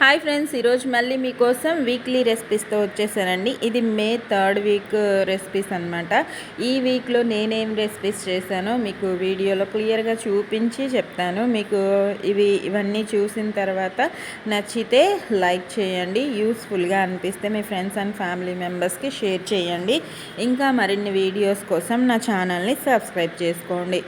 Hi friends ఈరోజు మళ్ళీ మీకోసం వీక్లీ రెసిపీస్తో వచ్చేసానండి. ఇది మే థర్డ్ వీక్ రెసిపీస్ అనమాట ఈ వీక్లో నేనేం రెసిపీస్ చేశానో మీకు వీడియోలో క్లియర్గా చూపించి చెప్తాను. మీకు ఇవి ఇవన్నీ చూసిన తర్వాత నచ్చితే లైక్ చేయండి. యూస్ఫుల్గా అనిపిస్తే మీ ఫ్రెండ్స్ అండ్ ఫ్యామిలీ మెంబర్స్కి షేర్ చేయండి. ఇంకా మరిన్ని వీడియోస్ కోసం నా ఛానల్ని సబ్స్క్రైబ్ చేసుకోండి.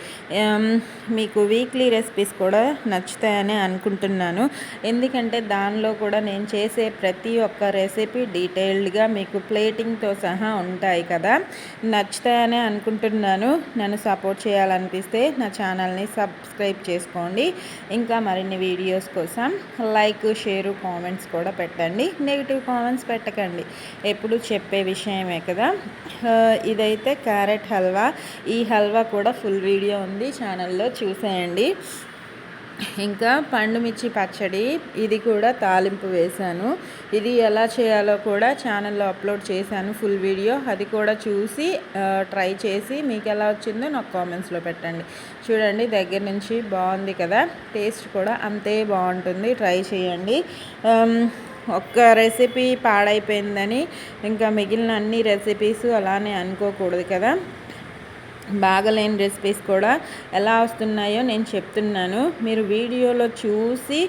మీకు వీక్లీ రెసిపీస్ కూడా నచ్చుతాయని అనుకుంటున్నాను. ఎందుకంటే దానిలో కూడా నేను చేసే ప్రతి ఒక్క రెసిపీ డీటెయిల్డ్గా మీకు ప్లేటింగ్తో సహా ఉంటాయి కదా. నచ్చుతాయని అనుకుంటున్నాను. నన్ను సపోర్ట్ చేయాలనిపిస్తే నా ఛానల్ని సబ్స్క్రైబ్ చేసుకోండి. ఇంకా మరిన్ని వీడియోస్ కోసం లైక్ షేరు కామెంట్స్ కూడా పెట్టండి. నెగిటివ్ కామెంట్స్ పెట్టకండి. ఎప్పుడు చెప్పే విషయమే కదా. ఇదైతే క్యారెట్ హల్వా. ఈ హల్వా కూడా ఫుల్ వీడియో ఉంది. ఛానల్లో చూసేయండి. ఇంకా పండు మిర్చి పచ్చడి ఇది కూడా తాలింపు వేశాను. ఇది ఎలా చేయాలో కూడా ఛానల్లో అప్లోడ్ చేశాను ఫుల్ వీడియో. అది కూడా చూసి ట్రై చేసి మీకు ఎలా వచ్చిందో నాకు కామెంట్స్లో పెట్టండి. చూడండి దగ్గర నుంచి బాగుంది కదా. టేస్ట్ కూడా అంతే బాగుంటుంది. ట్రై చేయండి. ఒక్క రెసిపీ పాడైపోయిందని ఇంకా మిగిలిన అన్ని రెసిపీస్ అలానే అనుకోకూడదు కదా. బాగలేని రెసిపీస్ కూడా ఎలా వస్తున్నాయో నేను చెప్తున్నాను. మీరు వీడియోలో చూసి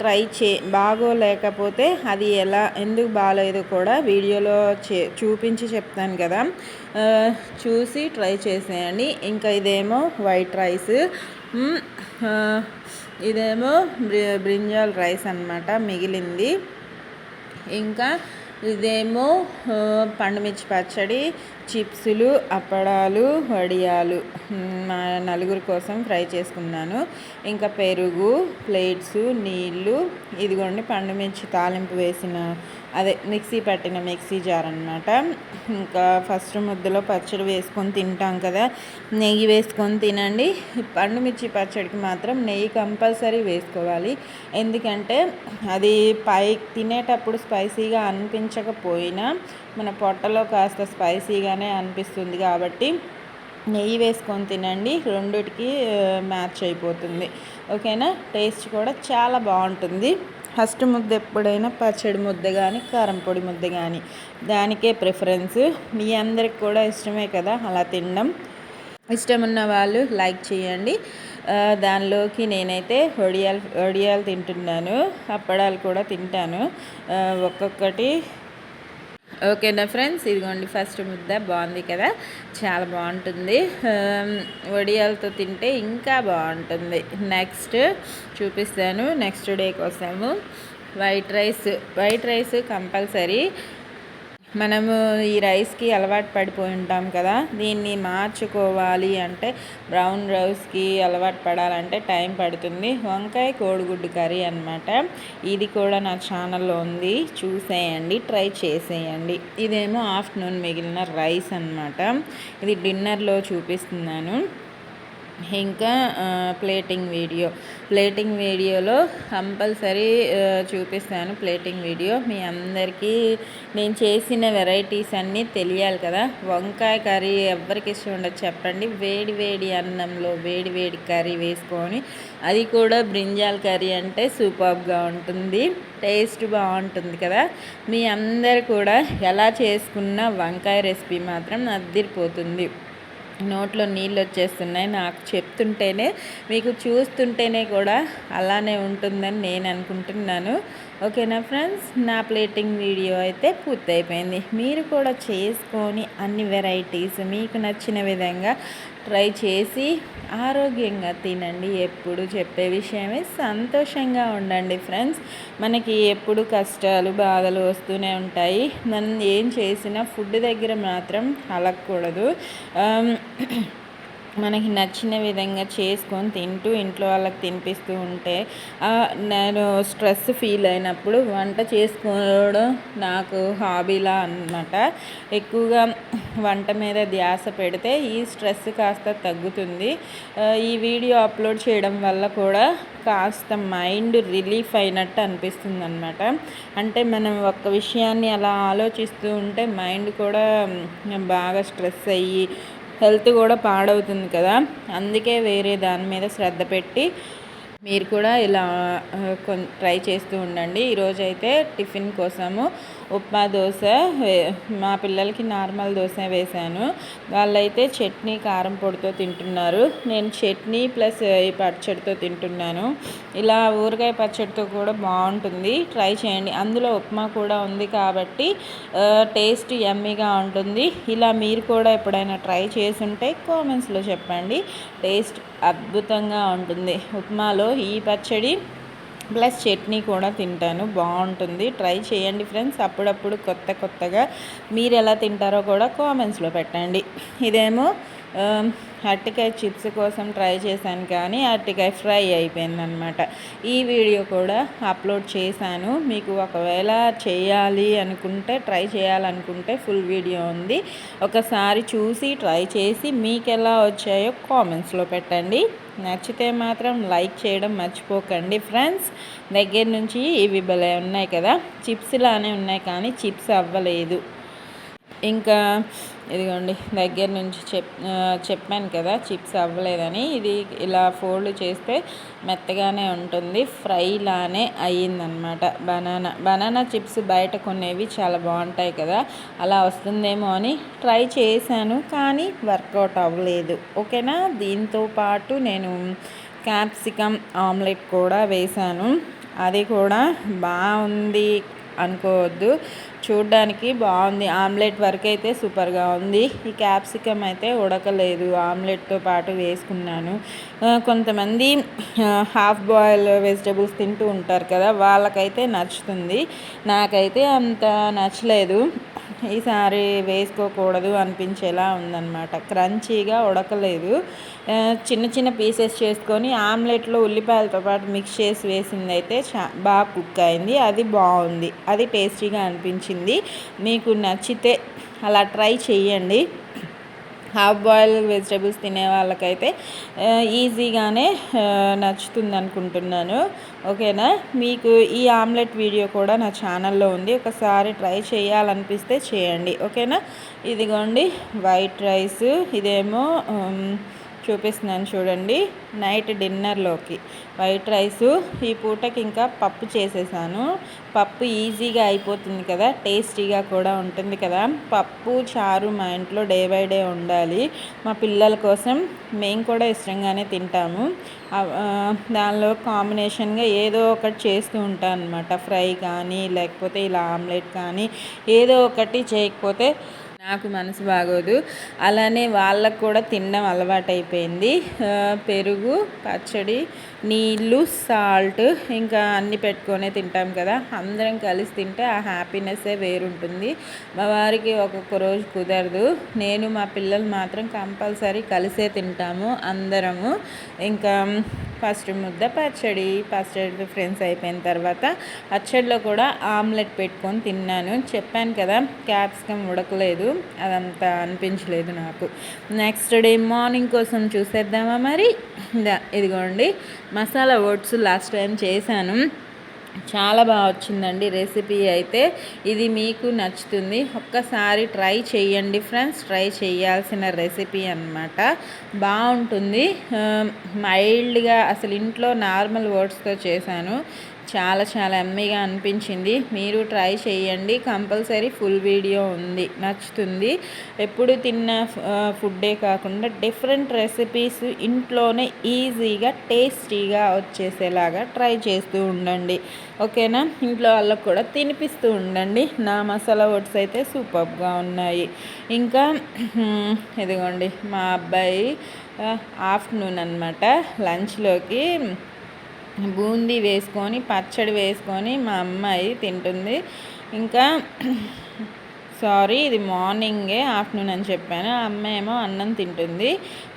ట్రై చే బాగోలేకపోతే అది ఎలా ఎందుకు బాగలేదు కూడా వీడియోలో చే చూపించి చెప్తాను కదా. చూసి ట్రై చేసేయండి. ఇంకా ఇదేమో వైట్ రైస్ ఇదేమో బ్రి బ్రింజాల్ రైస్ అన్నమాట మిగిలింది. ఇంకా ఇదేమో పండుమిర్చి పచ్చడి చిప్సులు అప్పడాలు వడియాలు మా నలుగురు కోసం ఫ్రై చేసుకున్నాను. ఇంకా పెరుగు ప్లేట్స్ నీళ్ళు ఇదిగోండి పండుమిర్చి తాలింపు వేసిన అదే మిక్సీ పట్టిన మిక్సీ జార్ అనమాట ఇంకా ఫస్ట్ ముద్దలో పచ్చడి వేసుకొని తింటాం కదా నెయ్యి వేసుకొని తినండి. పండుమిర్చి పచ్చడికి మాత్రం నెయ్యి కంపల్సరీ వేసుకోవాలి. ఎందుకంటే అది పై తినేటప్పుడు స్పైసీగా అనిపించకపోయినా మన పొట్టలో కాస్త స్పైసీగానే అనిపిస్తుంది కాబట్టి నెయ్యి వేసుకొని తినండి. రెండిటికి మ్యాచ్ అయిపోతుంది. ఓకేనా? టేస్ట్ కూడా చాలా బాగుంటుంది. ఫస్ట్ ముద్ద ఎప్పుడైనా పచ్చడి ముద్ద కానీ కారం పొడి ముద్ద కానీ దానికే ప్రిఫరెన్స్. మీ అందరికి కూడా ఇష్టమే కదా అలా తినడం. ఇష్టం ఉన్న వాళ్ళు లైక్ చేయండి. దానిలోకి నేనైతే వడియాలు వడియాలు తింటున్నాను. అప్పడాలు కూడా తింటాను. ఒక్కొక్కటి ఓకేనా ఫ్రెండ్స్ ఇదిగోండి ఫస్ట్ ముద్ద బాగుంది కదా? చాలా బాగుంటుంది. Um, వడియాలతో తింటే ఇంకా బాగుంటుంది. నెక్స్ట్ చూపిస్తాను. నెక్స్ట్ డే కోసము white rice white rice compulsory. మనము ఈ రైస్కి అలవాటు పడిపోయి ఉంటాం కదా దీన్ని మార్చుకోవాలి అంటే బ్రౌన్ రైస్కి అలవాటు పడాలంటే టైం పడుతుంది. వంకాయ కోడిగుడ్డు కర్రీ అనమాట ఇది కూడా నా ఛానల్లో ఉంది. చూసేయండి ట్రై చేసేయండి. ఇదేమో ఆఫ్టర్నూన్ మిగిలిన రైస్ అన్నమాట. ఇది డిన్నర్లో చూపిస్తున్నాను. ఇంకా ప్లేటింగ్ వీడియో ప్లేటింగ్ వీడియోలో కంపల్సరీ చూపిస్తాను ప్లేటింగ్ వీడియో మీ అందరికీ నేను చేసిన వెరైటీస్ అన్నీ తెలియాలి కదా. వంకాయ కర్రీ ఎవరికి ఇష్టం ఉండదు చెప్పండి. వేడి వేడి అన్నంలో వేడి వేడి కర్రీ వేసుకొని అది కూడా బ్రింజాల్ కర్రీ అంటే సూపర్గా ఉంటుంది. టేస్ట్ బాగుంటుంది కదా. మీ అందరు కూడా ఎలా చేసుకున్న వంకాయ రెసిపీ మాత్రం అద్దిరిపోతుంది నోట్లో నీళ్ళు వచ్చేస్తున్నాయి. నాకు చెప్తుంటేనే మీకు చూస్తుంటేనే కూడా అలానే ఉంటుందని నేను అనుకుంటున్నాను. ఓకేనా ఫ్రెండ్స్? నా ప్లేటింగ్ వీడియో అయితే పూర్తయిపోయింది. మీరు కూడా చేసుకొని అన్ని వెరైటీస్ మీకు నచ్చిన విధంగా ట్రై చేసి ఆరోగ్యంగా తినండి. ఎప్పుడు చెప్పే విషయమే సంతోషంగా ఉండండి ఫ్రెండ్స్. మనకి ఎప్పుడు కష్టాలు బాధలు వస్తూనే ఉంటాయి. మనం ఏం చేసినా ఫుడ్ దగ్గర మాత్రం అలగకూడదు మనకి నచ్చిన విధంగా చేసుకొని తింటూ ఇంట్లో వాళ్ళకి తినిపిస్తూ ఉంటే నేను స్ట్రెస్ ఫీల్ అయినప్పుడు వంట చేసుకోవడం నాకు హాబీలా అన్నమాట. ఎక్కువగా వంట మీద ధ్యాస పెడితే ఈ స్ట్రెస్ కాస్త తగ్గుతుంది. ఈ వీడియో అప్లోడ్ చేయడం వల్ల కూడా కాస్త మైండ్ రిలీఫ్ అయినట్టు అనిపిస్తుంది అనమాట అంటే మనం ఒక్క విషయాన్ని అలా ఆలోచిస్తూ ఉంటే మైండ్ కూడా బాగా స్ట్రెస్ అయ్యి హెల్త్ కూడా పాడవుతుంది కదా. అందుకే వేరే దాని మీద శ్రద్ధ పెట్టి మీరు కూడా ఇలా కొ ట్రై చేస్తూ ఉండండి. ఈరోజైతే అయితే టిఫిన్ కోసము ఉప్మా దోశ మా పిల్లలకి నార్మల్ దోశ వేశాను. వాళ్ళైతే చట్నీ కారం పొడితో తింటున్నారు. నేను చట్నీ ప్లస్ ఈ పచ్చడితో తింటున్నాను. ఇలా ఊరగాయ పచ్చడితో కూడా బాగుంటుంది. ట్రై చేయండి. అందులో ఉప్మా కూడా ఉంది కాబట్టి టేస్ట్ ఎమ్మీగా ఉంటుంది. ఇలా మీరు కూడా ఎప్పుడైనా ట్రై చేసి ఉంటే కామెంట్స్లో చెప్పండి. టేస్ట్ అద్భుతంగా ఉంటుంది. ఉప్మాలో ఈ పచ్చడి ప్లస్ చట్నీ కూడా తింటాను. బాగుంటుంది. ట్రై చేయండి ఫ్రెండ్స్. అప్పుడప్పుడు కొత్త కొత్తగా మీరు ఎలా తింటారో కూడా కామెంట్స్లో పెట్టండి. ఇదేమో అరటికాయ చిప్స్ కోసం ట్రై చేశాను కానీ అరటికాయ ఫ్రై అయిపోయిందనమాట ఈ వీడియో కూడా అప్లోడ్ చేశాను. మీకు ఒకవేళ చేయాలి అనుకుంటే ట్రై చేయాలనుకుంటే ఫుల్ వీడియో ఉంది. ఒకసారి చూసి ట్రై చేసి మీకు ఎలా వచ్చాయో కామెంట్స్లో పెట్టండి. నచ్చితే మాత్రం లైక్ చేయడం మర్చిపోకండి ఫ్రెండ్స్. దగ్గర నుంచి ఇవి భలే ఉన్నాయి కదా. చిప్స్ లానే ఉన్నాయి కానీ చిప్స్ అవ్వలేదు. ఇంకా ఇదిగోండి దగ్గర నుంచి చెప్ చెప్పాను కదా చిప్స్ అవ్వలేదని. ఇది ఇలా ఫోల్డ్ చేస్తే మెత్తగానే ఉంటుంది. ఫ్రై లానే అయ్యిందనమాట. బనానా బనానా చిప్స్ బయట కొనేవి చాలా బాగుంటాయి కదా. అలా వస్తుందేమో అని ట్రై చేశాను కానీ వర్కౌట్ అవ్వలేదు. ఓకేనా? దీంతో పాటు నేను క్యాప్సికమ్ ఆమ్లెట్ కూడా వేశాను. అది కూడా బాగుంది. అనుకోవద్దు. చూడ్డానికి బాగుంది. ఆమ్లెట్ వరకు అయితే సూపర్గా ఉంది. ఈ క్యాప్సికమ్ అయితే ఉడకలేదు. ఆమ్లెట్తో పాటు వేసుకున్నాను. కొంతమంది హాఫ్ బాయిల్ వెజిటబుల్స్ తింటూ ఉంటారు కదా వాళ్ళకైతే నచ్చుతుంది. నాకైతే అంత నచ్చలేదు. ఈసారి వేసుకోకూడదు అనిపించేలా ఉందన్నమాట. క్రంచీగా ఉడకలేదు. చిన్న చిన్న పీసెస్ చేసుకొని ఆమ్లెట్లో ఉల్లిపాయలతో పాటు మిక్స్ చేసి వేసింది అయితే చా బాగా కుక్ అయింది. అది బాగుంది. అది టేస్టీగా అనిపించింది. మీకు నచ్చితే అలా ట్రై చేయండి హాఫ్ బాయిల్ వెజిటేబుల్స్ తినే వాళ్ళకైతే ఈజీగానే నచ్చుతుంది అనుకుంటున్నాను ఓకేనా? మీకు ఈ ఆమ్లెట్ వీడియో కూడా నా ఛానల్లో ఉంది. ఒకసారి ట్రై చేయాలనిపిస్తే చేయండి. ఓకేనా? ఇదిగోండి వైట్ రైస్ ఇదేమో చూపిస్తున్నాను చూడండి. నైట్ డిన్నర్లోకి. వైట్ రైసు ఈ పూటకి ఇంకా పప్పు చేసేసాను. పప్పు ఈజీగా అయిపోతుంది కదా టేస్టీగా కూడా ఉంటుంది కదా. పప్పు చారు మా ఇంట్లో డే బై డే ఉండాలి. మా పిల్లల కోసం మేము కూడా ఇష్టంగానే తింటాము. దానిలో కాంబినేషన్గా ఏదో ఒకటి చేస్తూ ఉంటాను అనమాట ఫ్రై కానీ లేకపోతే ఇలా ఆమ్లెట్ కానీ ఏదో ఒకటి చేయకపోతే నాకు మనసు బాగోదు. అలానే వాళ్ళకు కూడా తినడం అలవాటైపోయింది. పెరుగు పచ్చడి నీళ్ళు సాల్ట్ ఇంకా అన్నీ పెట్టుకొనే తింటాం కదా. అందరం కలిసి తింటే ఆ హ్యాపీనెస్సే వేరుంటుంది. మా వారికి ఒక్కొక్క రోజు కుదరదు. నేను మా పిల్లలు మాత్రం కంపల్సరీ కలిసే తింటాము అందరము. ఇంకా ఫస్ట్ ముద్ద పచ్చడి పచ్చడి ఫ్రెండ్స్ అయిపోయిన తర్వాత పచ్చడిలో కూడా ఆమ్లెట్ పెట్టుకొని తిన్నాను. చెప్పాను కదా క్యాప్సికమ్ ఉడకలేదు అదంతా అనిపించలేదు నాకు. నెక్స్ట్ డే మార్నింగ్ కోసం చూసేద్దామా మరి? ఇదిగోండి మసాలా ఓట్స్ లాస్ట్ టైం చేశాను. చాలా బాగా వచ్చిందండి రెసిపీ అయితే. ఇది మీకు నచ్చుతుంది. ఒక్కసారి ట్రై చేయండి ఫ్రెండ్స్. ట్రై చేయాల్సిన రెసిపీ అనమాట బాగుంటుంది. మైల్డ్గా అసలు ఇంట్లో నార్మల్ వర్డ్స్తో చేశాను. చాలా చాలా ఎమ్మీగా అనిపించింది. మీరు ట్రై చేయండి. కంపల్సరీ ఫుల్ వీడియో ఉంది. నచ్చుతుంది. ఎప్పుడు తిన్న ఫుడ్డే కాకుండా డిఫరెంట్ రెసిపీస్ ఇంట్లోనే ఈజీగా టేస్టీగా వచ్చేసేలాగా ట్రై చేస్తూ ఉండండి. ఓకేనా? ఇంట్లో వాళ్ళకు కూడా తినిపిస్తూ ఉండండి. నా మసాలా ఓట్స్ అయితే సూపర్గా ఉన్నాయి. ఇంకా ఇదిగోండి. మా అబ్బాయి ఆఫ్టర్నూన్ అనమాట లంచ్లోకి బూందీ వేసుకొని పచ్చడి వేసుకొని మా అమ్మాయి తింటుంది. ఇంకా సారీ ఇది మార్నింగే ఆఫ్టర్నూన్ అని చెప్పాను. అమ్మాయి ఏమో అన్నం తింటుంది.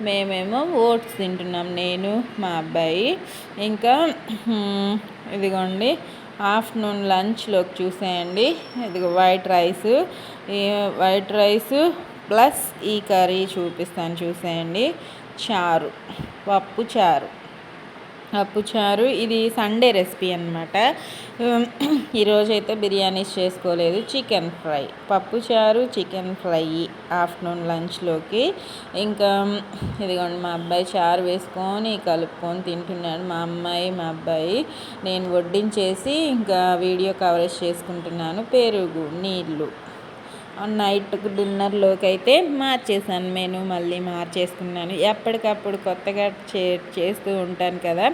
మేమేమో ఓట్స్ తింటున్నాం నేను మా అబ్బాయి. ఇంకా ఇదిగోండి ఆఫ్టర్నూన్ లంచ్లోకి చూసేయండి. ఇది white rice. White rice plus ఈ కర్రీ చూపిస్తాను చూసేయండి. చారు పప్పు చారు. అప్పుచారు. ఇది సండే రెసిపీ అనమాట ఈరోజు అయితే బిర్యానీస్ చేసుకోలేదు. Chicken fry. పప్పుచారు చికెన్ ఫ్రై ఆఫ్టర్నూన్ లంచ్లోకి. ఇంకా ఇదిగోండి మా అబ్బాయి చారు వేసుకొని కలుపుకొని తింటున్నాడు. మా అమ్మాయి మా అబ్బాయి నేను వడ్డించేసి ఇంకా వీడియో కవరేజ్ చేసుకుంటున్నాను. పెరుగు నీళ్ళు. నైట్ డిన్నర్లోకి అయితే మార్చేసాను నేను మళ్ళీ మార్చేసుకున్నాను. ఎప్పటికప్పుడు కొత్తగా చే చేస్తూ ఉంటాను కదా.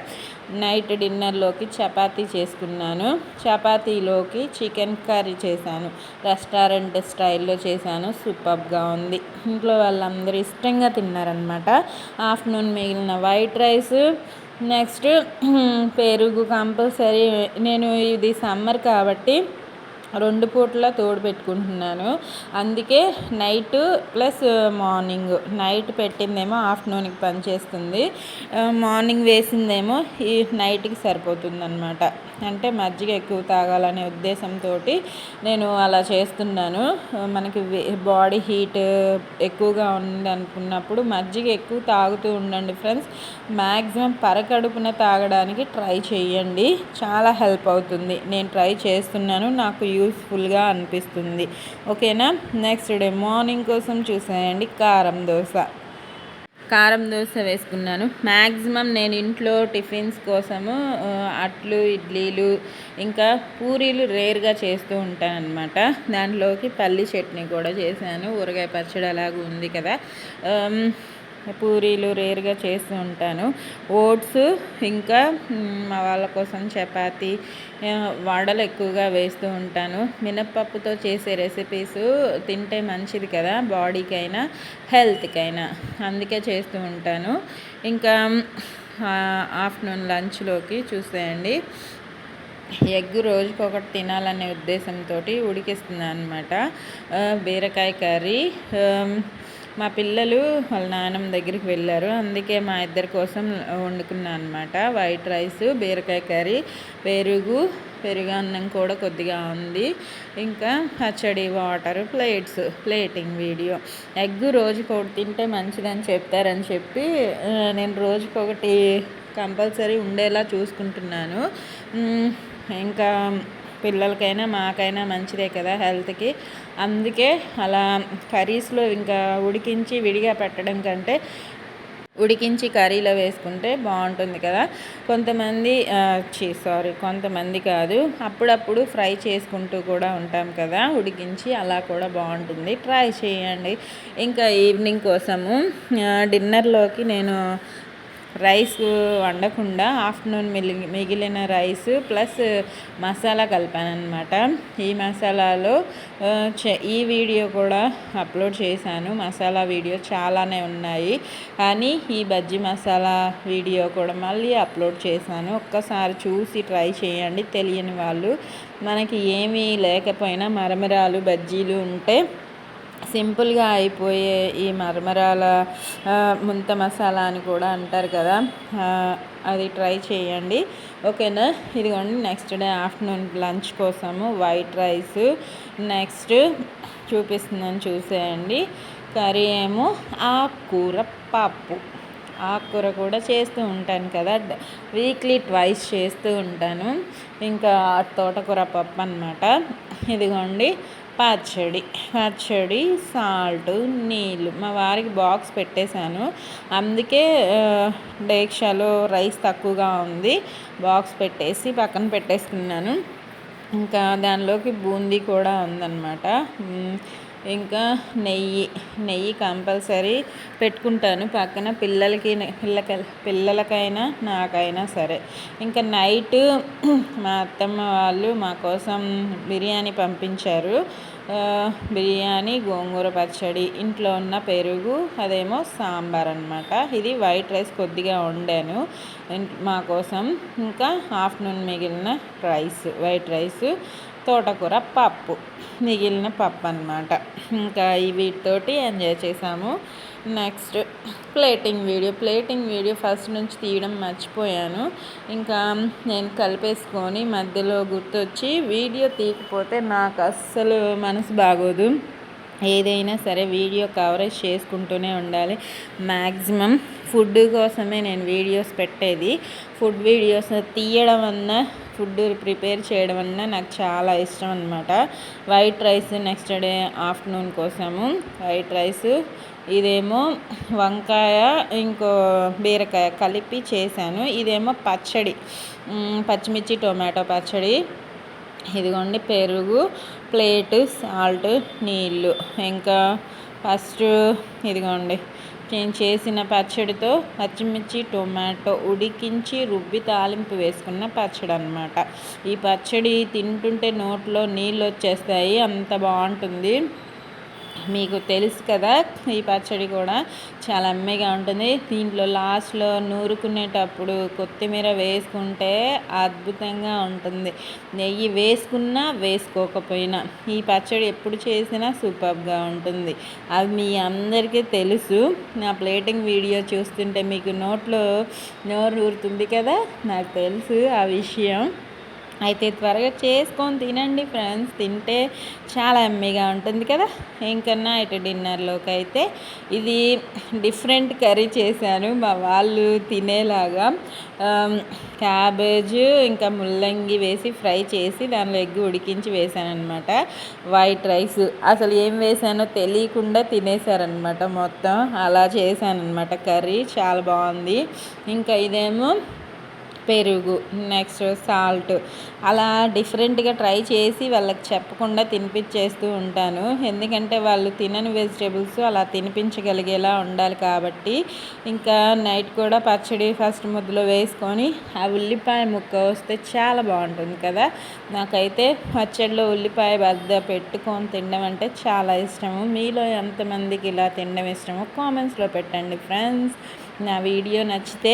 నైట్ డిన్నర్లోకి చపాతీ చేసుకున్నాను. చపాతీలోకి చికెన్ కర్రీ చేశాను. రెస్టారెంట్ స్టైల్లో చేశాను. సూపర్గా ఉంది. ఇంట్లో వాళ్ళందరూ ఇష్టంగా తిన్నారనమాట ఆఫ్టర్నూన్ మిగిలిన వైట్ రైస్ నెక్స్ట్ పెరుగు కంపల్సరీ. నేను ఇది సమ్మర్ కాబట్టి రెండు పూటలా తోడు పెట్టుకుంటున్నాను. అందుకే నైట్ ప్లస్ మార్నింగ్ నైట్ పెట్టిందేమో ఆఫ్టర్నూన్కి పనిచేస్తుంది మార్నింగ్ వేసిందేమో ఈ నైట్కి సరిపోతుంది అనమాట అంటే మజ్జిగ ఎక్కువ తాగాలనే ఉద్దేశంతో నేను అలా చేస్తున్నాను. మనకి బాడీ హీట్ ఎక్కువగా ఉంది అనుకున్నప్పుడు మజ్జిగ ఎక్కువ తాగుతూ ఉండండి ఫ్రెండ్స్. మ్యాక్సిమం పరకడుపున తాగడానికి ట్రై చేయండి చాలా హెల్ప్ అవుతుంది. నేను ట్రై చేస్తున్నాను. నాకు యూస్ఫుల్గా అనిపిస్తుంది. ఓకేనా? నెక్స్ట్ డే మార్నింగ్ కోసం చూసానండి కారం దోశ. కారం దోశ వేసుకున్నాను. మ్యాక్సిమం నేను ఇంట్లో టిఫిన్స్ కోసము అట్లు ఇడ్లీలు ఇంకా పూరీలు రేర్గా చేస్తూ ఉంటాను దాంట్లోకి పల్లి చట్నీ కూడా చేశాను. ఊరగాయ పచ్చడి అలాగూ ఉంది కదా. పూరీలు రేరుగా చేస్తూ ఉంటాను. ఓట్స్ ఇంకా మా వాళ్ళ కోసం చపాతి వడలు ఎక్కువగా వేస్తూ ఉంటాను. మినప్పప్పుతో చేసే రెసిపీస్ తింటే మంచిది కదా బాడీకైనా హెల్త్కైనా. అందుకే చేస్తూ ఉంటాను. ఇంకా ఆఫ్టర్నూన్ లంచ్లోకి చూసేయండి. ఎగ్ రోజుకొకటి తినాలనే ఉద్దేశంతో ఉడికిస్తున్నాను అనమాట బీరకాయ కర్రీ మా పిల్లలు వాళ్ళ నాన్నమ్మ దగ్గరికి వెళ్ళారు. అందుకే మా ఇద్దరి కోసం వండుకున్నాను అనమాట వైట్ రైస్ బీరకాయ కర్రీ పెరుగు పెరుగు అన్నం కూడా కొద్దిగా ఉంది. ఇంకా పచ్చడి water plates plating video egg రోజుకొకటి తింటే మంచిదని చెప్తారని చెప్పి నేను రోజుకొకటి కంపల్సరీ ఉండేలా చూసుకుంటున్నాను. ఇంకా పిల్లలకైనా మాకైనా మంచిదే కదా హెల్త్కి. అందుకే అలా కర్రీస్లో ఇంకా ఉడికించి విడిగా పెట్టడం కంటే ఉడికించి కర్రీలో వేసుకుంటే బాగుంటుంది కదా. కొంతమంది చీ సారీ కొంతమంది కాదు. అప్పుడప్పుడు ఫ్రై చేసుకుంటూ కూడా ఉంటాం కదా. ఉడికించి అలా కూడా బాగుంటుంది. ట్రై చేయండి. ఇంకా ఈవినింగ్ కోసము డిన్నర్లోకి నేను రైస్ వండకుండా ఆఫ్టర్నూన్ మిగిలి మిగిలిన రైస్ ప్లస్ మసాలా కలిపాను అనమాట ఈ మసాలాలో ఈ వీడియో కూడా అప్లోడ్ చేశాను. మసాలా వీడియో చాలానే ఉన్నాయి. కానీ ఈ బజ్జీ మసాలా వీడియో కూడా మళ్ళీ అప్లోడ్ చేశాను. ఒక్కసారి చూసి ట్రై చేయండి. తెలియని వాళ్ళు మనకి ఏమీ లేకపోయినా మరమరాలు బజ్జీలు ఉంటే సింపుల్గా అయిపోయే ఈ మరమరాల ముంత మసాలా అని కూడా అంటారు కదా అది ట్రై చేయండి. ఓకేనా? ఇదిగోండి నెక్స్ట్ డే ఆఫ్టర్నూన్ లంచ్ కోసము వైట్ రైస్. నెక్స్ట్ చూపిస్తుందని చూసేయండి. కర్రీ ఏమో ఆకుకూర పప్పు. ఆకుకూర కూడా చేస్తూ ఉంటాను కదా వీక్లీ ట్వైస్ చేస్తూ ఉంటాను. ఇంకా తోటకూర పప్పు అనమాట ఇదిగోండి పచ్చడి పచ్చడి సాల్ట్ నీళ్ళు. మా వారికి బాక్స్ పెట్టేశాను. అందుకే డేక్షాలో రైస్ తక్కువగా ఉంది. బాక్స్ పెట్టేసి పక్కన పెట్టేసుకున్నాను. ఇంకా దానిలోకి బూందీ కూడా ఉందన్నమాట. ఇంకా నెయ్యి నెయ్యి కంపల్సరీ పెట్టుకుంటాను. పక్కన పిల్లలకి పిల్లక పిల్లలకైనా నాకైనా సరే. ఇంకా నైట్ మా అత్తమ్మ వాళ్ళు మా కోసం బిర్యానీ పంపించారు. బిర్యానీ గోంగూర పచ్చడి ఇంట్లో ఉన్న పెరుగు అదేమో సాంబార్ అనమాట ఇది వైట్ రైస్ కొద్దిగా వండాను. మా కోసం ఇంకా ఆఫ్టర్నూన్ మిగిలిన రైస్ వైట్ రైస్ తోటకూర పప్పు మిగిలిన పప్పు అనమాట ఇంకా వీటితోటి ఎంజాయ్ చేసాము. Next plating video plating video first నుంచి తీయడం మర్చిపోయాను. ఇంకా నేను కలిపేసుకొని మధ్యలో గుర్తొచ్చి వీడియో తీయకపోతే నాకు అస్సలు మనసు బాగోదు. ఏదైనా సరే వీడియో కవరేజ్ చేసుకుంటూనే ఉండాలి. మ్యాక్సిమం ఫుడ్ కోసమే నేను వీడియోస్ పెట్టేది. ఫుడ్ వీడియోస్ తీయడం అన్న ఫుడ్ ప్రిపేర్ చేయడం వలన నాకు చాలా ఇష్టం అనమాట white rice next day afternoon కోసము. వైట్ రైస్ ఇదేమో వంకాయ ఇంకో బీరకాయ కలిపి చేశాను. ఇదేమో పచ్చడి పచ్చిమిర్చి టొమాటో పచ్చడి. ఇదిగోండి పెరుగు ప్లేటు సాల్ట్ నీళ్ళు. ఇంకా ఫస్ట్ ఇదిగోండి నేను చేసిన పచ్చడితో పచ్చిమిర్చి టొమాటో ఉడికించి రుబ్బి తాలింపు వేసుకున్న పచ్చడి అనమాట ఈ పచ్చడి తింటుంటే నోట్లో నీళ్ళు వచ్చేస్తాయి అంత బాగుంటుంది. మీకు తెలుసు కదా ఈ పచ్చడి కూడా చాలా అమ్మగా ఉంటుంది. దీంట్లో లాస్ట్లో నూరుకునేటప్పుడు కొత్తిమీర వేసుకుంటే అద్భుతంగా ఉంటుంది. నెయ్యి వేసుకున్నా వేసుకోకపోయినా ఈ పచ్చడి ఎప్పుడు చేసినా సూపర్గా ఉంటుంది. అది మీ అందరికీ తెలుసు. నా ప్లేటింగ్ వీడియో చూస్తుంటే మీకు నోట్లో నోరు ఊరుతుంది కదా నాకు తెలుసు ఆ విషయం. అయితే త్వరగా చేసుకొని తినండి ఫ్రెండ్స్. తింటే చాలా ఎమ్మీగా ఉంటుంది కదా. ఇంకన్నా ఇటు డిన్నర్లోకి అయితే ఇది డిఫరెంట్ కర్రీ చేశాను. మా వాళ్ళు తినేలాగా క్యాబేజ్ ఇంకా ముల్లంగి వేసి ఫ్రై చేసి దానిలో ఎగ్ ఉడికించి వేసాను అనమాట వైట్ రైస్ అసలు ఏం వేసానో తెలియకుండా తినేసారనమాట మొత్తం. అలా చేశానమాట కర్రీ. చాలా బాగుంది. ఇంకా ఇదేమో పెరుగు నెక్స్ట్ సాల్ట్ అలా డిఫరెంట్గా ట్రై చేసి వాళ్ళకి చెప్పకుండా తినిపించేస్తూ ఉంటాను. ఎందుకంటే వాళ్ళు తినని వెజిటేబుల్స్ అలా తినిపించగలిగేలా ఉండాలి కాబట్టి ఇంకా నైట్ కూడా పచ్చడి ఫస్ట్ ముద్దలో వేసుకొని ఆ ఉల్లిపాయ ముక్క వస్తే చాలా బాగుంటుంది కదా. నాకైతే పచ్చడిలో ఉల్లిపాయ బద్ద పెట్టుకొని తినడం అంటే చాలా ఇష్టము. మీలో ఎంతమందికి ఇలా తినడం ఇష్టమో కామెంట్స్లో పెట్టండి ఫ్రెండ్స్. నా వీడియో నచ్చితే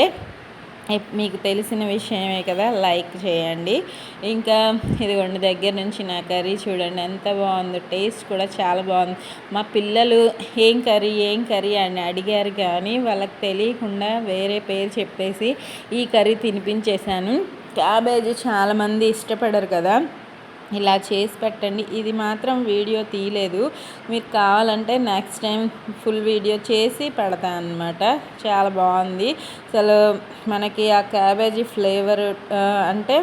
మీకు తెలిసిన విషయమే కదా లైక్ చేయండి. ఇంకా ఇదిగోండి దగ్గర నుంచి నా కర్రీ చూడండి ఎంత బాగుందో టేస్ట్ కూడా చాలా బాగుంది. మా పిల్లలు ఏం కర్రీ ఏం కర్రీ అని అడిగారు కానీ వాళ్ళకి తెలియకుండా వేరే పేరు చెప్పేసి ఈ కర్రీ తినిపించేశాను. క్యాబేజీ చాలామంది ఇష్టపడరు కదా. ఇలా చేసి పెట్టండి. ఇది మాత్రం వీడియో తీయలేదు. మీకు కావాలంటే నెక్స్ట్ టైం ఫుల్ వీడియో చేసి పెడతాను అనమాట చాలా బాగుంది. అసలు మనకి ఆ క్యాబేజీ ఫ్లేవర్ అంటే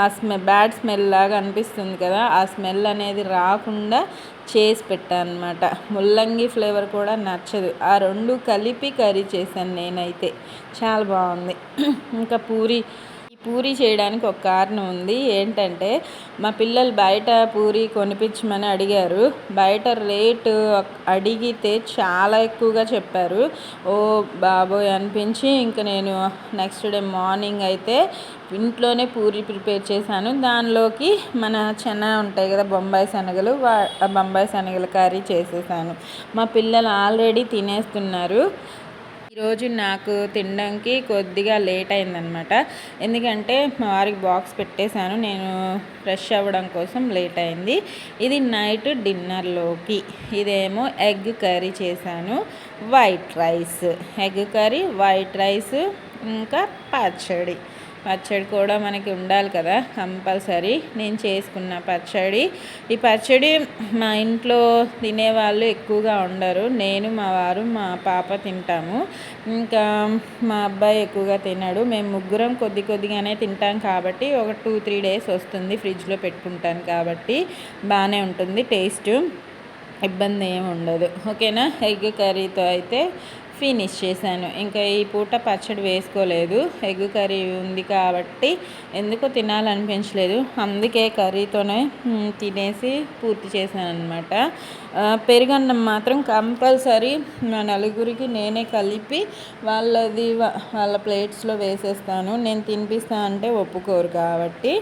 ఆ స్మె బ్యాడ్ స్మెల్ లాగా అనిపిస్తుంది కదా ఆ స్మెల్ అనేది రాకుండా చేసి పెట్టాను అనమాట ముల్లంగి ఫ్లేవర్ కూడా నచ్చదు. ఆ రెండు కలిపి కర్రీ చేశాను నేనైతే. చాలా బాగుంది. ఇంకా పూరి పూరి చేయడానికి ఒక కారణం ఉంది. ఏంటంటే మా పిల్లలు బయట పూరి కొనిపించమని అడిగారు. బయట రేటు అడిగితే చాలా ఎక్కువగా చెప్పారు. ఓ బాబోయ్ అనిపించి ఇంక నేను నెక్స్ట్ డే మార్నింగ్ అయితే ఇంట్లోనే పూరి ప్రిపేర్ చేశాను. దానిలోకి మన చెన ఉంటాయి కదా బొంబాయి శనగలు బొంబాయి శనగల కర్రీ చేసేసాను. మా పిల్లలు ఆల్రెడీ తినేస్తున్నారు. ఈరోజు నాకు తినడానికి కొద్దిగా లేట్ అయిందనమాట ఎందుకంటే మా వారికి బాక్స్ పెట్టేశాను. నేను ఫ్రెష్ అవ్వడం కోసం లేట్ అయింది. ఇది నైట్ డిన్నర్లోకి. ఇదేమో ఎగ్ కర్రీ చేశాను. White rice. Egg curry white rice ఇంకా పచ్చడి. పచ్చడి కూడా మనకి ఉండాలి కదా కంపల్సరీ. నేను చేసుకున్న పచ్చడి. ఈ పచ్చడి మా ఇంట్లో తినేవాళ్ళు ఎక్కువగా ఉండరు. నేను మా వారు మా పాప తింటాము. ఇంకా మా అబ్బాయి ఎక్కువగా తినడు. మేము ముగ్గురం కొద్ది కొద్దిగానే తింటాం కాబట్టి ఒక టూ త్రీ డేస్ వస్తుంది ఫ్రిడ్జ్లో పెట్టుకుంటాను కాబట్టి బాగానే ఉంటుంది. టేస్ట్ ఇబ్బంది ఏమి ఉండదు. ఓకేనా? ఎగ్ కర్రీతో అయితే ఫినిష్ చేశాను. ఇంకా ఈ పూట పచ్చడి వేసుకోలేదు. ఎగ్ కర్రీ ఉంది కాబట్టి ఎందుకో తినాలనిపించలేదు. అందుకే కర్రీతోనే తినేసి పూర్తి చేశాను అనమాట పెరుగన్నం మాత్రం కంపల్సరీ మా నలుగురికి నేనే కలిపి వాళ్ళది వాళ్ళ ప్లేట్స్లో వేసేస్తాను. నేను తినిపిస్తా అంటే ఒప్పుకోరు కాబట్టి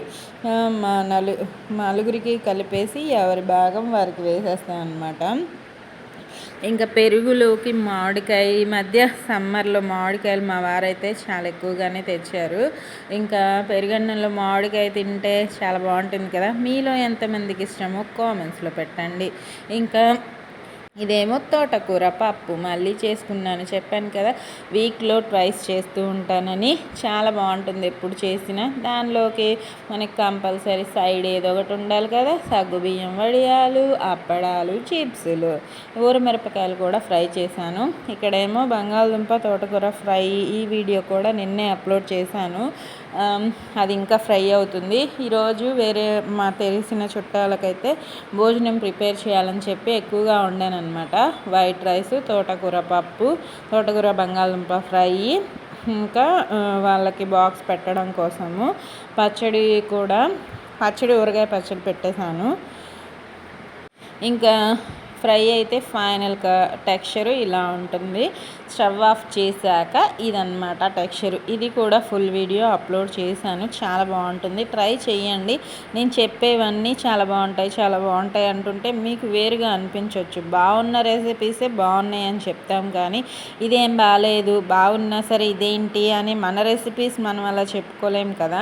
మా నలు నలుగురికి కలిపేసి ఎవరి భాగం వారికి వేసేస్తాను అనమాట ఇంకా పెరుగులోకి మామిడికాయ ఈ మధ్య సమ్మర్లో మామిడికాయలు మా వారైతే చాలా ఎక్కువగానే తెచ్చారు. ఇంకా పెరుగన్నంలో మామిడికాయ తింటే చాలా బాగుంటుంది కదా. మీలో ఎంతమందికి ఇష్టమో కామెంట్స్లో పెట్టండి. ఇంకా ఇదేమో తోటకూర పప్పు మళ్ళీ చేసుకున్నాను. చెప్పాను కదా వీక్లో ట్రైస్ చేస్తూ ఉంటానని. చాలా బాగుంటుంది ఎప్పుడు చేసినా. దానిలోకి మనకి కంపల్సరీ సైడ్ ఏదో ఒకటి ఉండాలి కదా. సగ్గు బియ్యం వడియాలు అప్పడాలు చిప్సులు ఊరమిరపకాయలు కూడా ఫ్రై చేశాను. ఇక్కడేమో బంగాళదుంప తోటకూర ఫ్రై ఈ వీడియో కూడా నిన్నే అప్లోడ్ చేశాను. అది ఇంకా ఫ్రై అవుతుంది. ఈరోజు వేరే మా తెలిసిన చుట్టాలకైతే భోజనం ప్రిపేర్ చేయాలని చెప్పి ఎక్కువగా వండాను వైట్ రైస్ తోటకూర పప్పు తోటకూర బంగాళదుంప ఫ్రై ఇంకా వాళ్ళకి బాక్స్ పెట్టడం కోసము పచ్చడి కూడా పచ్చడి ఊరగాయ పచ్చడి పెట్టేశాను. ఇంకా ఫ్రై అయితే ఫైనల్ టెక్స్చరు ఇలా ఉంటుంది. స్టవ్ ఆఫ్ చేశాక ఇదనమాట టెక్స్చర్. ఇది కూడా ఫుల్ వీడియో అప్లోడ్ చేశాను. చాలా బాగుంటుంది. ట్రై చేయండి నేను చెప్పేవన్నీ చాలా బాగుంటాయి చాలా బాగుంటాయి అంటుంటే మీకు వేరుగా అనిపించవచ్చు బాగున్న రెసిపీసే బాగున్నాయి అని చెప్తాం కానీ ఇదేం బాగాలేదు బాగున్నా సరే ఇదేంటి అని మన రెసిపీస్ మనం అలా చెప్పుకోలేం కదా.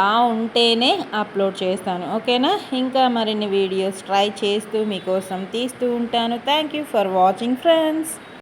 బాగుంటేనే అప్లోడ్ చేస్తాను. ఓకేనా? ఇంకా మరిన్ని వీడియోస్ ట్రై చేస్తూ మీకోసం తీస్తూ ఉంటాను. Thank you for watching friends